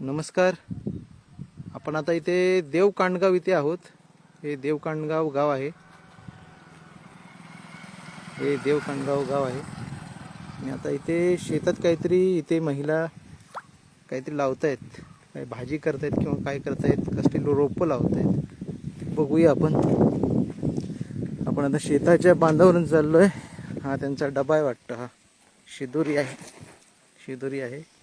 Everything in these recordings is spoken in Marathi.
नमस्कार. आपण आता इथे देवकांडगाव इथे आहोत. हे देवकांडगाव गाव आहे. हे देवकांडगाव गाव आहे. आणि आता इथे शेतात काहीतरी इथे महिला काहीतरी लावत आहेत काही भाजी करतायत किंवा काय करतायत कसली रोपं लावत आहेत बघूया आपण. आपण आता शेताच्या बांधावरून चाललो आहे हा त्यांचा डबा आहे वाटतं हा. शिदोरी आहे. शिदुरी आहे.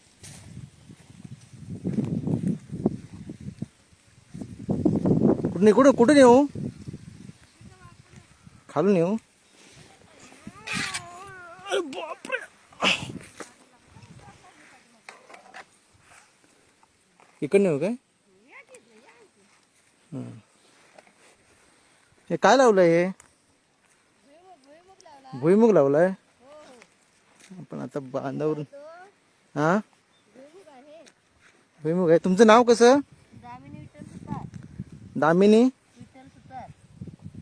नाही कुठं कुठून येऊ खालून येऊ बापरे! इकडनं येऊ काय? हे काय लावलंय हे? भुईमुग लावलाय? आपण आता बांधावरून हा? भुईमुग आहे. तुमचं नाव कसं? दामिनी? विठ्ठल सुतार.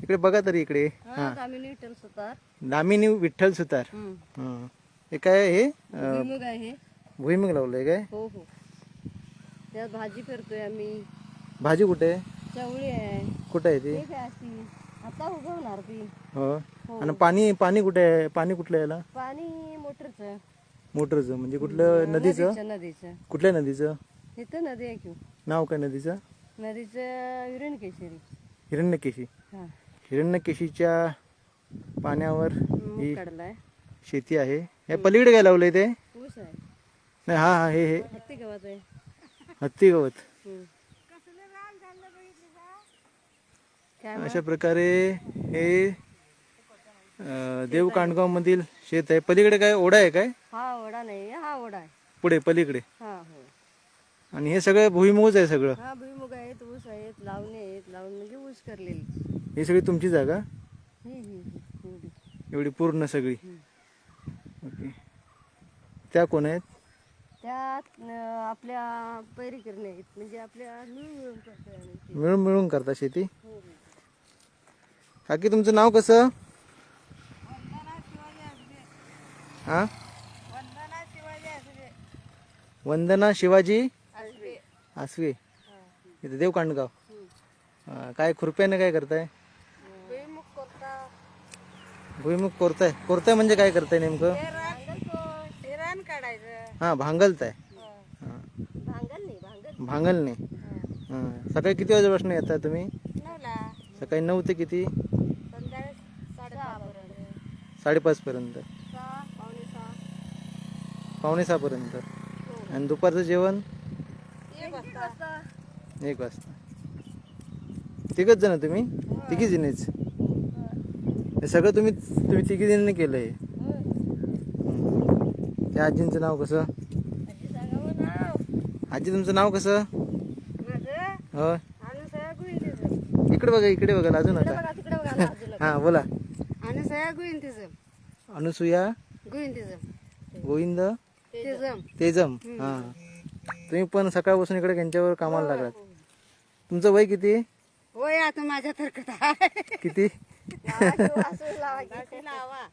इकडे बघा तरी इकडे. हा दामिनी विठ्ठल सुतार. दामिनी विठ्ठल सुतार. हं. हे काय हे? अं, भुईमुग आहे भुईमुग लावलंय काय? हो हो. त्यात भाजी करतोय आम्ही. भाजी कुठे आहे? चवळी आहे. कुठे आहे ती? ते काय आता उगवणार ती. हो. हो. आणि पाणी पाणी कुठे आहे? पाणी कुठलं याला? पाणी मोटरचं. मोटरचं म्हणजे कुठलं नदीचं? नदीचं? नदीचं. कुठल्या नदीचं? इथं नदी आहे की. नाव काय नदीचं? नदीचं विरण केशरी हिरण्यकेशी. हा. हिरण्यकेशीच्या पाण्यावर ही मूग काढलाय. शेती आहे. हे पलीकडे काय लावलंय ते? ऊस आहे. नाही हा हा हे हे. हत्ती गवत आहे. हत्ती गवत. हम्म. काय अशा प्रकारे हे अं, देव कांडगाव मधील शेत आहे. पलीकडे काय ओढा आहे काय? हा ओढा नाही. हा ओढा आहे. पुढे पलीकडे. हा हो. आणि हे सगळं भुईमुगच आहे सगळं. हा भुईमुग आहेत ऊस आहेत लावणे आहेत लावून म्हणजे ऊस करलेली. ही सगळी तुमची जागा? ही ही ही एवढी. एवढी पूर्ण सगळी? ओके. त्या कोण आहेत? त्यात अं, आपल्या पैरी करणे आहेत. म्हणजे आपल्या मिळून मिळून करतोय आम्ही ते. मिळून मिळून करता शेती? हो, हो. काकी तुमचं नाव कसं? हा? वंदना शिवाजी. आसवे इथे देव कांडगाव हा, काय खुरप्याने काय करताय? भुईमुग करता भुईमुग कोरताय. कोरताय म्हणजे काय करताय नेमकं? ते रान काढायचं. हा भांगलताय. हा. भांगल नाही भांगल. हा. सकाळी किती वाजेपासून येताय तुम्ही? नवला सकाळी नऊ ते किती? संध्याकाळी पर्यंत साडेपाच पर्यंत सहा पावणे सहा. पावणे सहा पर्यंत आणि दुपारचं जेवण? एक वाजता. एक वाजता. तिघच जण तुम्ही? तिघी जणीच. हे सगळं तुम्ही तुम्ही तिघी जणांनी केलं हे त्या आजींचं नाव कसं? आजी तुमचं नाव कसं? हो इकडे बघा इकडे बघा बघा बाजूला हा बोला. अनसया गुईंतीचं गोविंद तिचं तेजम. हा. तुम्ही पण सकाळपासून इकडे त्यांच्यावर कामाला लागलात. तुमचं वय किती? होय आता माझ्या आहे. किती? लावा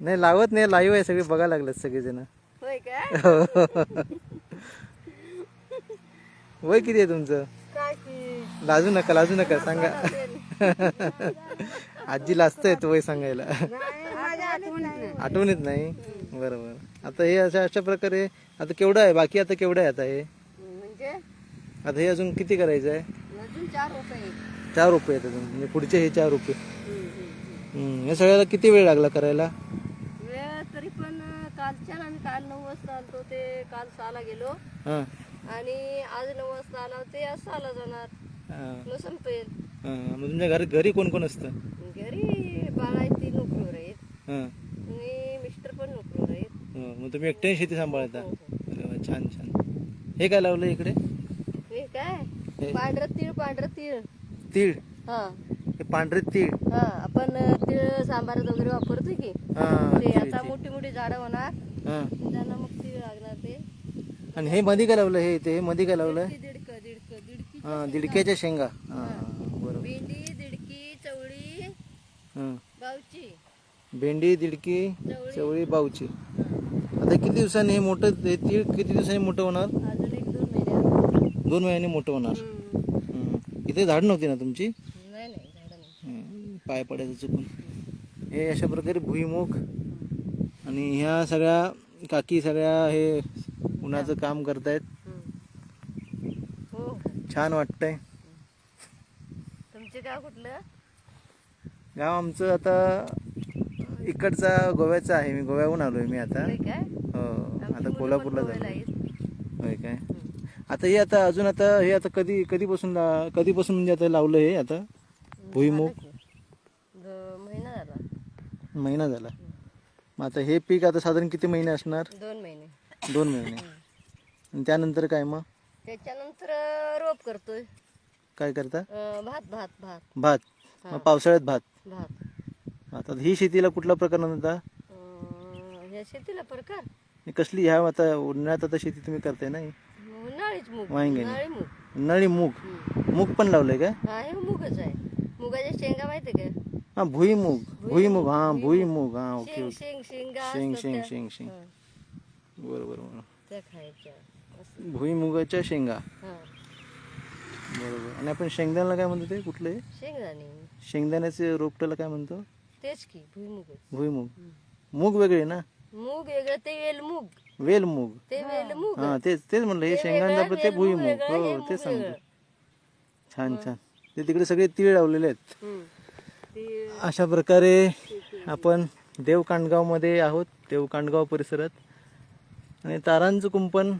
नाही लावत नाही लाईव्ह आहे सगळे बघायला लागलेत सगळेजण. होय वय किती आहे तुमचं? काय की? लाजू नका लाजू नका सांगा. आजी लाजतायत वय सांगायला. आठवण आठवणीत नाही. बरोबर आता हे अशा अशा प्रकारे आता केवढं आहे? बाकी आता केवढं आहे आता हे? म्हणजे? आता हे अजून किती करायचं आहे? अजून चार रुपये चार रुपये आहेत अजून. म्हणजे पुढचे हे चार रुपये हम्म, हे सगळ्याला किती वेळ लागला करायला? वेळ तरी पण कालच्या आम्ही काल नऊ वाजता आलतो ते काल सहाला गेलो. हा. आणि आज नऊ वाजता आला ते आज सहाला जाणार. हा. संपेल. हा, मग तुमच्या घरी घरी कोण कोण असतं? घरी बाळा आहेत ती नोकरीवर आहेत. हा आणि मिस्टर पण नोकरीवर आहेत हो, मग तुम्ही एकट्याने शेती सांभाळता. हो, हो. अरे वा, छान छान. हे काय लावलं इकडे? हे काय? हे. पांढरं तीळ पांढरं तीळ. तीळ? हा. हे पांढरे तीळ. हा आपण तीळ सांबारात वगैरे वापरतो की? हा ते तीळ, आता तीळ. मोठी मोठी झाडं होणार. हा. त्यांना मग तीळ लागणार ते. आणि हे मध्ये काय लावलं? हे इथे हे मध्ये काय लावलंय ती दीडक दीडक दीडकी हा दिडक्याच्या शेंगा. हा बरोबर. भेंडी दीडकी चवळी हा. गावची भेंडी दिडकी चवळी. बाऊची आता किती दिवसांनी हे मोठं हे तीळ किती दिवसांनी मोठं होणार? अजून एक दोन महिन्यात दोन महिन्यांनी मोठं होणार. हम्म. इथे झाड नव्हती ना तुमची? नाही नाही झाडं नाही. हम्म. पाय पडायचं चुकून. हे अशा प्रकारे भुईमुग आणि ह्या सगळ्या काकी सगळ्या हे उन्हाचं काम करतायत. हम्म. हो हो. छान वाटतंय. तुमचे गाव कुठलं? गाव आमचं आता इकडचा गोव्याचा आहे मी गोव्याहून आलोय मी आता. हो आता कोल्हापूरला आहेत. होय काय? हम्म. आता हे आता अजून आता हे आता कधी कधीपासून ला- कधीपासून म्हणजे आता लावलं हे आता? भुईमुग. द- महिना झाला. महिना झाला. मग आता हे पीक आता साधारण किती महिने असणार? दोन महिने. दोन महिने. आणि त्यानंतर काय मग? त्याच्यानंतर अं, रोप करतोय. काय करता? अं, भात भात भात. भात. मग पावसाळ्यात भात. भात. आता ही शेतीला कुठला प्रकार म्हणता अं, ह्या शेतीला प्रकार? कसली ह्या आता उन्हाळ्यात आता शेती तुम्ही करताय ना उन्हाळीच मूग वांगे उन्हाळी मूग. उन्हाळी मूग. हम्म. मूग पण लावलंय काय हा हे मूगच आहे. मुगाच्या शेंगा माहिती का? हा भुईमुग भुईमुग हा भुईमुग हा ओके शेंग ओके. शेंग शेंगा शेंग असतात शेंग त्या. शेंग शेंग हा, बरोबर बरोबर. त्या खायच्या. असं. भुईमुगाच्या शेंगा. हा. बरोबर. आणि आपण शेंगदाण्याला काय म्हणतो ते? कुठले शेंगदाणे. शेंगदाण्याचे रोपट्याला काय म्हणतो? तेच की भुईमुगच. भुईमुग. मूग वेगळे ना? मूग वेगळं ते वेल मूग वेल मूग ते वेल मूग हा तेच तेच म्हणलं हे ते शेंगांचं वेगळं, ते वेलमूग भुईमुग. वेगळं, हे हो मूग तेच सांगतो. छान छान. ते तिकडे सगळे तीळ लावलेले आहेत. हम्म. ते अशा प्रकारे आपण देवकांडगावमध्ये आहोत देवकांडगाव परिसरात. आणि तारांचं कुंपण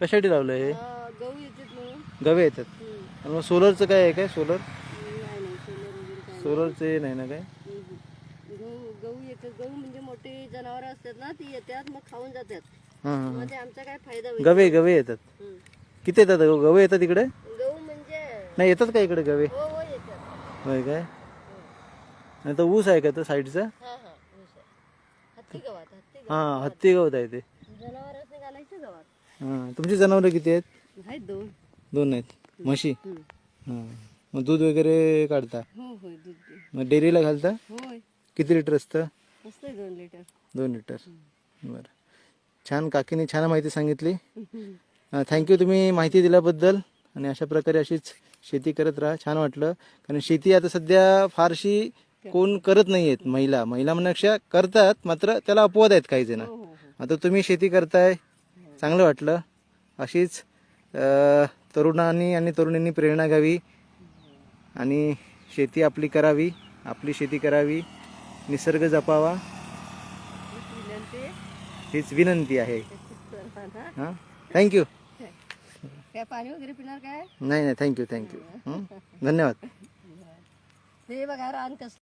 कशासाठी लावलं आहे हा, गहू येतात म्हणून. गवे येतात. हम्म. आणि मग सोलरचं काय आहे काय? सोलर? नाही नाही सोलर वगैरे काय सोलरचे नाही ना काय. गहू गहू येतात गहू म्हणजे मोठी जनावर असतात ना ती येतात मग खाऊन जातात. हां हां ते आमचा काय फायदा होईल? गवे गवे येतात. हम्म. किती येतात? गहू? गवे येतात इकडे? गहू म्हणजे नाही येतात का इकडे गवे? हो हो येतात. होय काय? नाही तर ऊस आहे का साईडचा? हा हा ऊस आहे. हत्ती हां गवत आहे ते. जनावरांनी घालायचं गव्हात हां तुमची जनावरं किती आहेत? आहेत दोन. दोन आहेत. म्हशी? हम्म. हां. मग दूध वगैरे काढता? हो होय दूध दे. मग डेअरीला घालता? होय किती लिटर असतं? असतंय दोन लिटर. दोन लिटर. बरं. छान काकीने छान माहिती सांगितली. थँक्यू तुम्ही माहिती दिल्याबद्दल. आणि अशा प्रकारे अशीच शेती करत राहा. छान वाटलं. कारण शेती आता सध्या फारशी कोण करत नाही आहेत महिला. महिला म्हणण्यापेक्षा करतात मात्र त्याला अपवाद आहेत काही जण. हो हो हो. आता तुम्ही शेती करताय. चांगलं वाटलं. अशीच तरुणांनी आणि तरुणींनी प्रेरणा घ्यावी. आणि शेती आपली करावी. आपली शेती करावी. निसर्ग जपावा. हीच विनंती. आहे. हां? थँक्यू काय पाणी वगैरे पिणार काय? नाही नाही थँक्यू थँक्यू धन्यवाद. हे बघा रान कसं